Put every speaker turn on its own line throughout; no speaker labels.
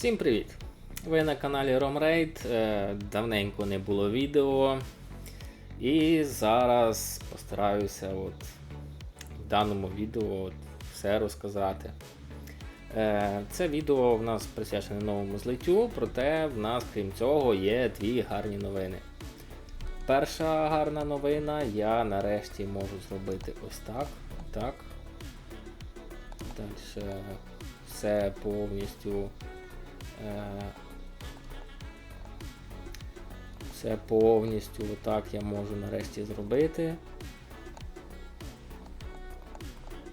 Всім привіт! Ви на каналі RomRaid. Е, Давненько не було відео. І зараз постараюся от в даному відео от все розказати. Е, Це відео в нас присвячене новому злиттю, проте в нас, крім цього, є дві гарні новини. Перша гарна новина, я нарешті можу зробити ось так. так. Далі все повністю. Все повністю отак я можу нарешті зробити.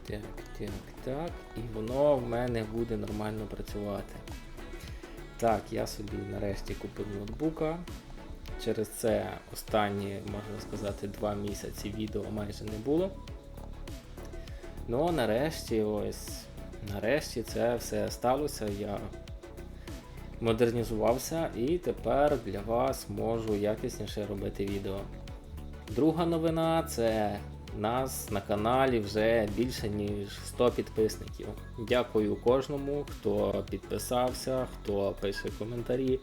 Так, так, так. І воно в мене буде нормально працювати. Так, я собі нарешті купив ноутбука. Через це останні, можна сказати, два місяці відео майже не було. Ну, нарешті, ось, нарешті це все сталося. Я модернізувався і тепер для вас можу якісніше робити відео. Друга новина це нас на каналі вже більше ніж 100 підписників. Дякую кожному, хто підписався, хто пише коментарі,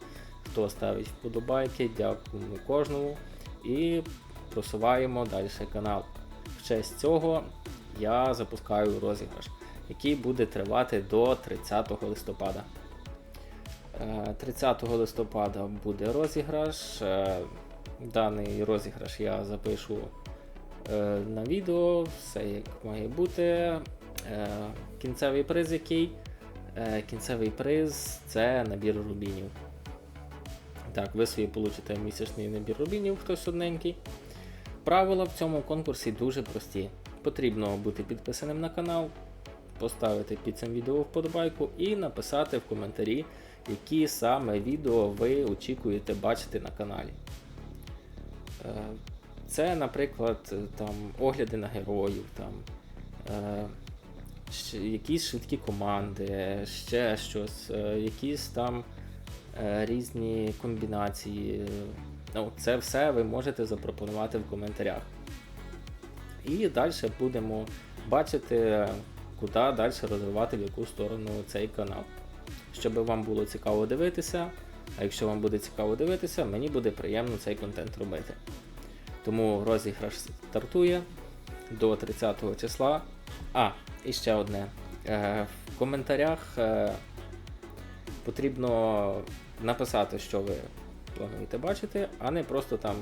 хто ставить вподобайки. Дякуємо кожному і просуваємо далі канал. В честь цього я запускаю розіграш, який буде тривати до 30 листопада. Е, 30 листопада буде розіграш. Е, Даний розіграш я запишу е, на відео, все як має бути. Е, Кінцевий приз який? Е, Кінцевий приз це набір рубінів. Так, ви собі получите місячний набір рубінів, хтось одненький. Правила в цьому конкурсі дуже прості. Потрібно бути підписаним на канал, поставити під цим відео вподобайку і написати в коментарі, які саме відео ви очікуєте бачити на каналі. Е, Це, наприклад, там, огляди на героїв, там, е, якісь швидкі команди, ще щось, е, якісь там е, різні комбінації. Ну, це все ви можете запропонувати в коментарях. І далі будемо бачити, куди далі розвивати в яку сторону цей канал. Щоб вам було цікаво дивитися, а якщо вам буде цікаво дивитися, мені буде приємно цей контент робити. Тому розіграш стартує до 30 числа. А, і ще одне. Е, В коментарях е, потрібно написати, що ви плануєте бачити, а не просто там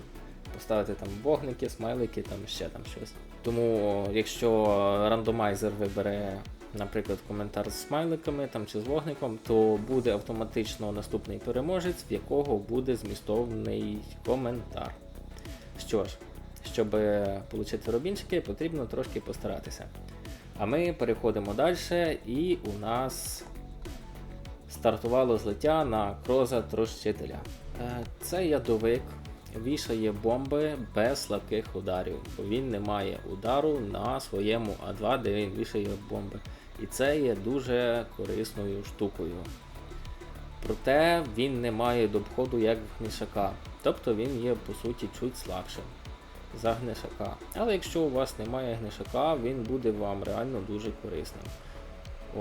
поставити там вогники, смайлики, там ще там щось. Тому, якщо рандомайзер вибере, наприклад, коментар з смайликами там, чи з вогником, то буде автоматично наступний переможець, в якого буде змістовний коментар. Що ж, щоб отримати робінчики, потрібно трошки постаратися. А ми переходимо далі, і у нас стартувало злиття на кроза трощителя. Е, Це ядовик вішає бомби без слабких ударів, бо він не має удару на своєму А2, де він вішає бомби. І це є дуже корисною штукою. Проте він не має доходу як в гнишака, тобто він є по суті чуть слабшим за гнишака. Але якщо у вас немає гнишака, він буде вам реально дуже корисним.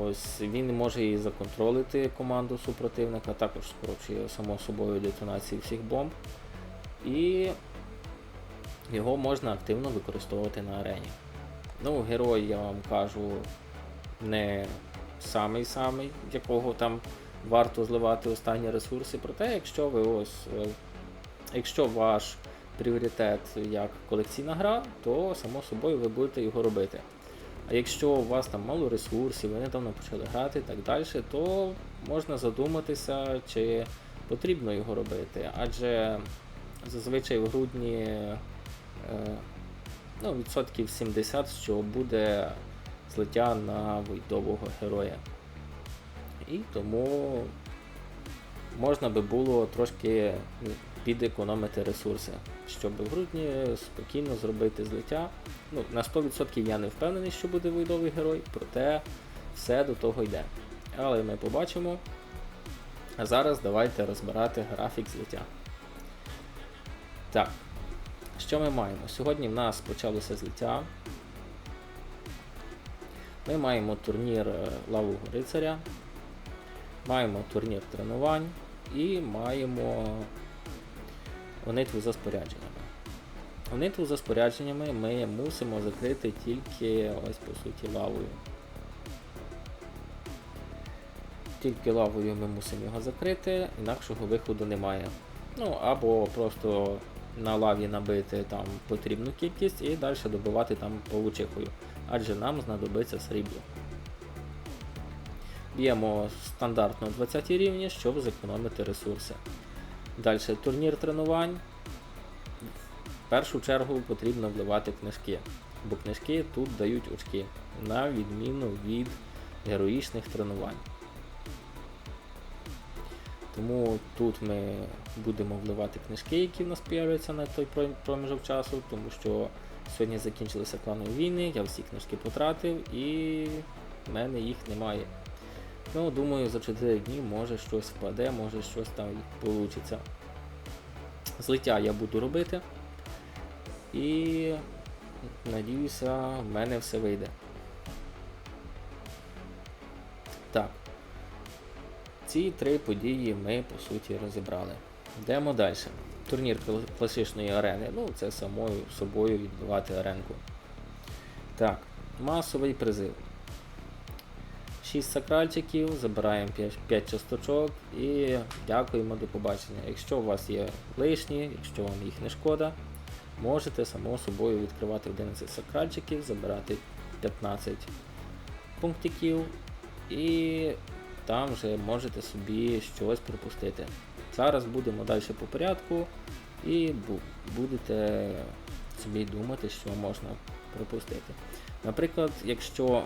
Ось він може і законтролити команду супротивника, також скорочує само собою детонації всіх бомб. І його можна активно використовувати на арені. Ну, герой, я вам кажу, не самий-самий, якого там варто зливати останні ресурси. Проте, якщо ви ось, е, якщо ваш пріоритет як колекційна гра, то само собою ви будете його робити. А якщо у вас там мало ресурсів, ви недавно почали грати і так далі, то можна задуматися, чи потрібно його робити. Адже зазвичай в грудні е, ну, відсотків 70, що буде злиття на войдового героя. І тому можна би було трошки підекономити ресурси, щоб в грудні спокійно зробити злиття. Ну, на 100% я не впевнений, що буде войдовий герой, проте все до того йде. Але ми побачимо. А зараз давайте розбирати графік злиття. Так, що ми маємо? Сьогодні в нас почалося злиття. Ми маємо турнір е, Лавового рицаря. маємо турнір тренувань і маємо гонитву за спорядженнями. Гонитву за спорядженнями ми мусимо закрити тільки ось по суті лавою. Тільки лавою ми мусимо його закрити, інакшого виходу немає. Ну або просто на лаві набити там потрібну кількість і далі добивати там павучихою, адже нам знадобиться срібло. Б'ємо стандартно 20 рівні, щоб зекономити ресурси. Далі турнір тренувань. В першу чергу потрібно вливати книжки, бо книжки тут дають очки, на відміну від героїчних тренувань. Тому тут ми будемо вливати книжки, які в нас з'являються на той проміжок часу, тому що сьогодні закінчилися кланові війни, я всі книжки потратив і в мене їх немає. Ну, думаю, за 4 дні може щось впаде, може щось там вийде. Злиття я буду робити. І надіюся, в мене все вийде. Так. Ці три події ми по суті розібрали. Йдемо далі. Турнір класичної арени. Ну, це самою собою відбивати аренку. Так, масовий призив. 6 сакральчиків, забираємо 5, часточок і дякуємо до побачення. Якщо у вас є лишні, якщо вам їх не шкода, можете само собою відкривати 11 сакральчиків, забирати 15 пунктиків і там вже можете собі щось пропустити. Зараз будемо далі по порядку і будете собі думати, що можна пропустити. Наприклад, якщо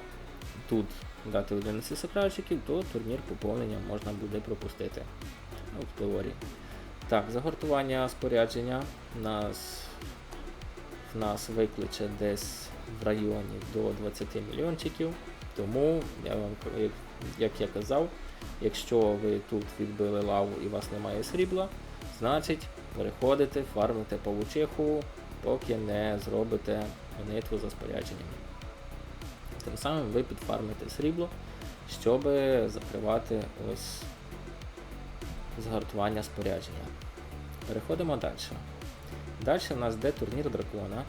тут дати 11 сакральчиків, то турнір поповнення можна буде пропустити. Ну, в теорії. Так, загортування спорядження нас, в нас викличе десь в районі до 20 мільйончиків. Тому я вам як я казав, якщо ви тут відбили лаву і у вас немає срібла, значить переходите, фармите павучиху, поки не зробите гонитву за спорядженнями. Тим самим ви підфармите срібло, щоб закривати ось згартування спорядження. Переходимо далі. Далі в нас йде турнір дракона,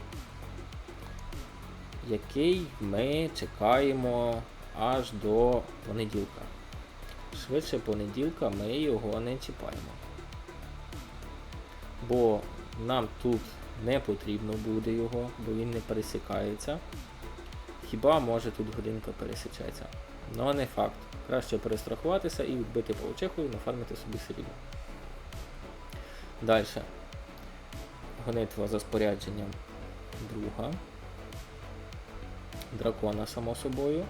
який ми чекаємо аж до понеділка. Швидше понеділка ми його не чіпаємо. Бо нам тут не потрібно буде його, бо він не пересікається. Хіба може тут годинка пересічається. Ну не факт. Краще перестрахуватися і відбити паучиху і нафармити собі срібло. Далі. Гонитва за спорядженням друга. Дракона, само собою.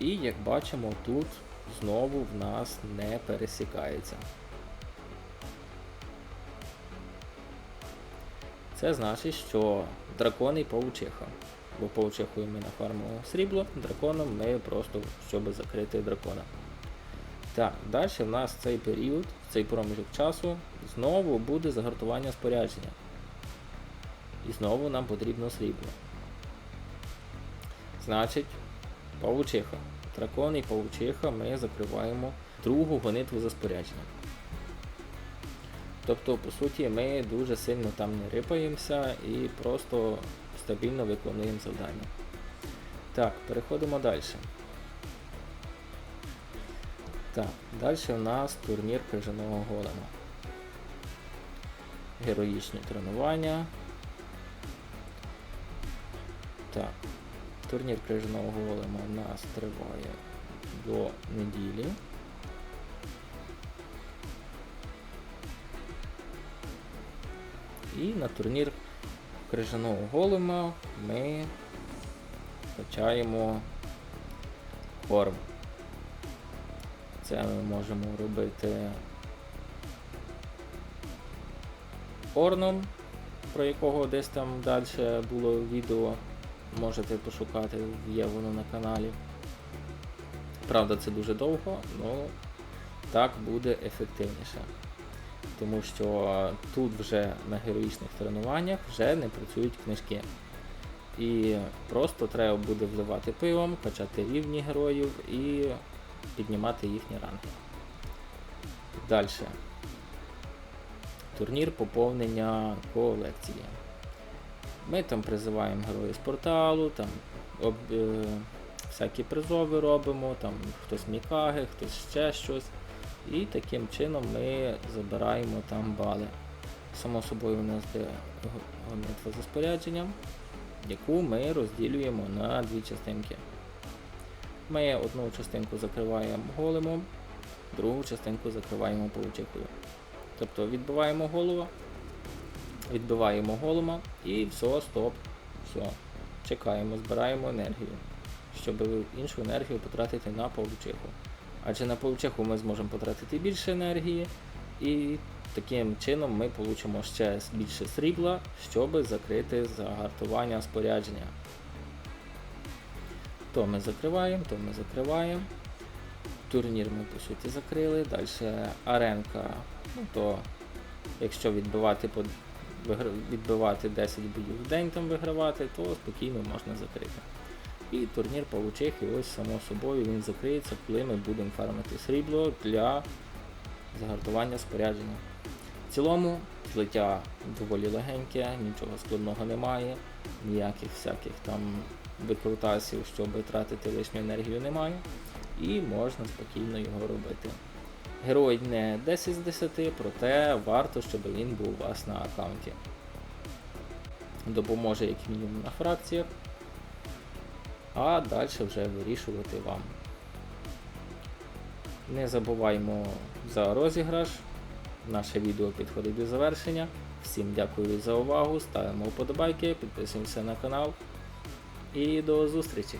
І як бачимо, тут знову в нас не пересікається. Це значить, що дракон і паучиха. Бо паучихою ми нафармимо срібло, драконом ми просто щоб закрити дракона. Так, далі в нас цей період, цей проміжок часу, знову буде загартування спорядження. І знову нам потрібно срібло. Значить, павучиха. Дракон і павучиха ми закриваємо другу гонитву за спорядженням. Тобто, по суті, ми дуже сильно там не рипаємося і просто стабільно виконуємо завдання. Так, переходимо далі. Так, далі у нас турнір крижаного голема. Героїчні тренування. Так, турнір крижаного голема у нас триває до неділі. І на турнір крижаного голема ми качаємо корм. Це ми можемо робити орном, про якого десь там далі було відео. Можете пошукати, є воно на каналі. Правда, це дуже довго, але так буде ефективніше. Тому що тут вже на героїчних тренуваннях вже не працюють книжки. І просто треба буде вливати пивом, качати рівні героїв і піднімати їхні ранги. Далі. Турнір поповнення колекції. Ми там призиваємо героїв з порталу, там об, е, всякі призови робимо, там хтось мікаги, хтось ще щось. І таким чином ми забираємо там бали. Само собою у нас го- гонитва за спорядженням, яку ми розділюємо на дві частинки. Ми одну частинку закриваємо големом, другу частинку закриваємо паучихою. Тобто відбиваємо голову, відбиваємо голема і все, стоп. Все. Чекаємо, збираємо енергію, щоб іншу енергію потратити на паучиху. Адже на паучиху ми зможемо потратити більше енергії, і таким чином ми получимо ще більше срібла, щоб закрити загартування спорядження. То ми закриваємо, то ми закриваємо. Турнір ми по суті закрили. Далі аренка. Ну то якщо відбивати відбивати 10 боїв в день там вигравати, то спокійно можна закрити. І турнір Павучихи, ось само собою він закриється, коли ми будемо фармити срібло для загартування спорядження. В цілому злиття доволі легеньке, нічого складного немає, ніяких всяких там викрутасів, щоб тратити лишню енергію немає. І можна спокійно його робити. Герой не 10 з 10, проте варто, щоб він був у вас на аккаунті. Допоможе як мінімум на фракціях, а далі вже вирішувати вам. Не забуваймо за розіграш. Наше відео підходить до завершення. Всім дякую за увагу, ставимо вподобайки, підписуємося на канал і до зустрічі!